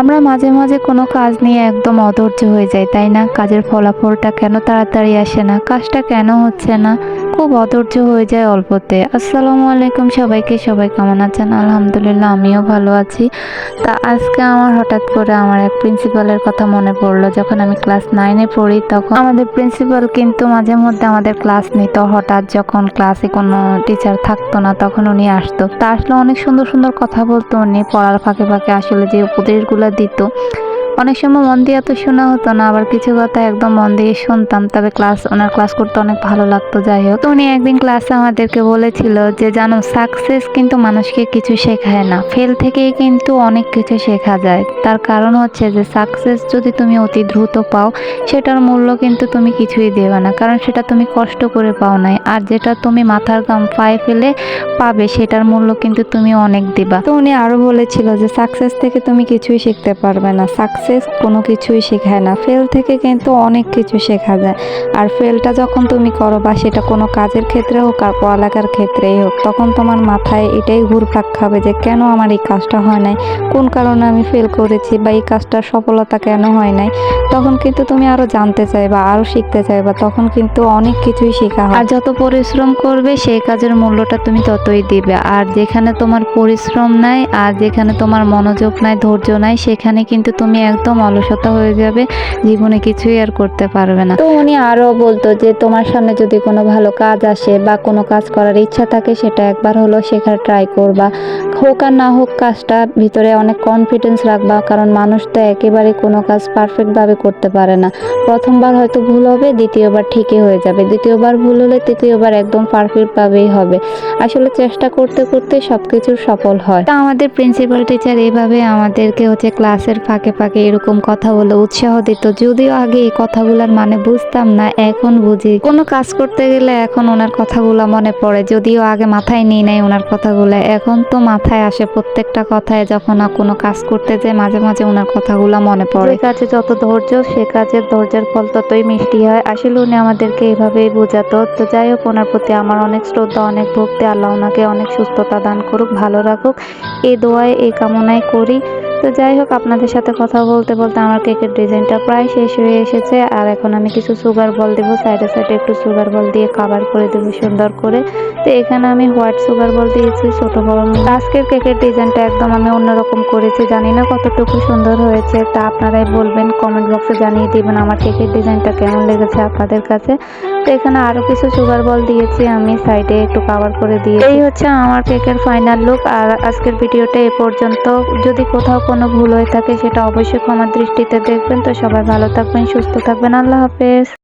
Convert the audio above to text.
আমরা মাঝে মাঝে কোনো কাজ নিয়ে একদম অধৈর্য হয়ে যাই, তাই না? কাজের ফলাফলটা কেন তাড়াতাড়ি আসে না? কাজটা কেন হচ্ছে না? খুব অধৈর্য হয়ে যায় অল্পতে। আসসালামু আলাইকুম সবাইকে, সবাই কেমন আছেন? আলহামদুলিল্লাহ, আমিও ভালো আছি। তা আজকে আমার হঠাৎ করে আমার এক প্রিন্সিপালের কথা মনে পড়ল। যখন আমি ক্লাস নাইনে পড়ি, তখন আমাদের প্রিন্সিপাল কিন্তু মাঝে মধ্যে আমাদের ক্লাস নিত। হঠাৎ যখন ক্লাসে কোনো টিচার থাকতো না, তখন উনি আসতো। তা আসলে অনেক সুন্দর সুন্দর কথা বলতো উনি। পড়ার ফাঁকে ফাঁকে আসলে যে উপদেশগুলো দিত অনেক সময় মন দিয়ে তো শোনা হতো না, আবার কিছু কথা একদম মন দিয়ে শুনতাম। তবে ক্লাস, ওনার ক্লাস করতে অনেক ভালো লাগতো, যাই হোক। উনি একদিন ক্লাসে আমাদেরকে বলেছিল যে, জানো সাকসেস কিন্তু মানুষকে কিছু শেখায় না। ফেল থেকেই কিন্তু অনেক কিছু শেখা যায়। তার কারণ হচ্ছে যে সাকসেস যদি তুমি অতি দ্রুত পাও, সেটার মূল্য কিন্তু তুমি কিছুই দেবে না। কারণ সেটা তুমি কষ্ট করে পাও নাই। আর যেটা তুমি মাথার গাম পায়ে ফেলে পাবে, সেটার মূল্য কিন্তু তুমি অনেক দিবা। তো উনি আরও বলেছিল যে সাকসেস থেকে তুমি কিছুই শিখতে পারবে না। সাকসেস কোনো কিছুই শেখায় না। ফেল থেকে কিন্তু অনেক কিছু শেখা যায়। আর ফেলটা যখন তুমি করো বা সেটা কোনো কাজের ক্ষেত্রে হোক আর পড়ালেখার ক্ষেত্রেই হোক, তখন তোমার মাথায় এটাই ঘুরপাক খাবে যে কেন আমার এই কাজটা হয় নাই? কোন কারণে আমি ফেল করেছি বা এই কাজটার সফলতা কেন হয় নাই? তখন কিন্তু তুমি আরও জানতে চাইবা আরও শিখতে চাইবা তখন কিন্তু অনেক কিছুই শেখা হয়। আর যত পরিশ্রম করবে সেই কাজের মূল্যটা তুমি ততই দিবে। আর যেখানে তোমার পরিশ্রম নাই আর যেখানে তোমার মনোযোগ নাই ধৈর্য নাই সেখানে কিন্তু তুমি একদম অলসতা হয়ে যাবে জীবনে কিছুই আর করতে পারবে না। তো উনি আরও বলতো যে তোমার সামনে যদি কোনো ভালো কাজ আসে বা কোনো কাজ করার ইচ্ছা থাকে সেটা একবার হলো শেখার ট্রাই করবা। হোক আর না হোক কাজটা ভিতরে অনেক কনফিডেন্স রাখবা, কারণ মানুষ তো একেবারে কোনো কাজ পারফেক্টভাবে করতে পারে না। প্রথমবার হয়তো ভুল হবে, দ্বিতীয়বার ঠিকই হয়ে যাবে। দ্বিতীয়বার ভুল হলে তৃতীয়বার একদম পারফেক্টভাবেই হবে। আসলে চেষ্টা করতে করতে সব কিছুর সফল হয়। তা আমাদের প্রিন্সিপাল টিচার এইভাবে আমাদেরকে হচ্ছে ক্লাসের ফাঁকে ফাঁকে এরকম কথা বলে উৎসাহ দিত। যদিও আগে এই কথাগুলোর মানে বুঝতাম না, এখন বুঝি। কোনো কাজ করতে গেলে এখন ওনার কথাগুলো মনে পড়ে। যদিও আগে মাথায় নিই নাই ওনার কথাগুলো, এখন তো মাথায় আসে, প্রত্যেকটা কথায় যখন কোনো কাজ করতে যাই মাঝে মাঝে ওনার কথাগুলো মনে পড়ে। কাজে যত ধৈর্য, সে কাজের ধৈর্যের ফল ততই মিষ্টি হয়। আসলে উনি আমাদেরকে এইভাবেই বোঝাতো, তো যাই হোক, ওনার প্রতি আমার অনেক শ্রদ্ধা, অনেক ভক্তি। আল্লাহ ওনাকে অনেক সুস্থতা দান করুক, ভালো রাখুক। এই দোয়ায়, এই কামনাই করি। তো যাই হোক, আপনাদের সাথে কথা বলতে বলতে আমার কেকের ডিজাইনটা প্রায় শেষ হয়ে এসেছে। আর এখন আমি কিছু সুগার বল দেবো। সাইডে সাইডে একটু সুগার বল দিয়ে কাভার করে দেবো সুন্দর করে। তো এখানে আমি হোয়াইট সুগার বল দিয়েছি, ছোট বড়। আজকের কেকের ডিজাইনটা একদম আমি অন্যরকম করেছি, জানি না কতটুকু সুন্দর হয়েছে, তা আপনারাই বলবেন কমেন্ট বক্সে জানিয়ে দিবেন আমার কেকের ডিজাইনটা কেমন লেগেছে আপনাদের কাছে। তো এখানে আরও কিছু সুগার বল দিয়েছি, আমি সাইডে একটু কাভার করে দিয়ে এই হচ্ছে আমার কেকের ফাইনাল লুক আর আজকের ভিডিওটা এ পর্যন্ত। যদি কোথাও কোনো ভুল হয়ে থাকে, সেটা অবশ্যই ক্ষমার দৃষ্টিতে দেখবেন। তো সবাই ভালো থাকবেন, সুস্থ থাকবেন, আল্লাহ হাফেজ।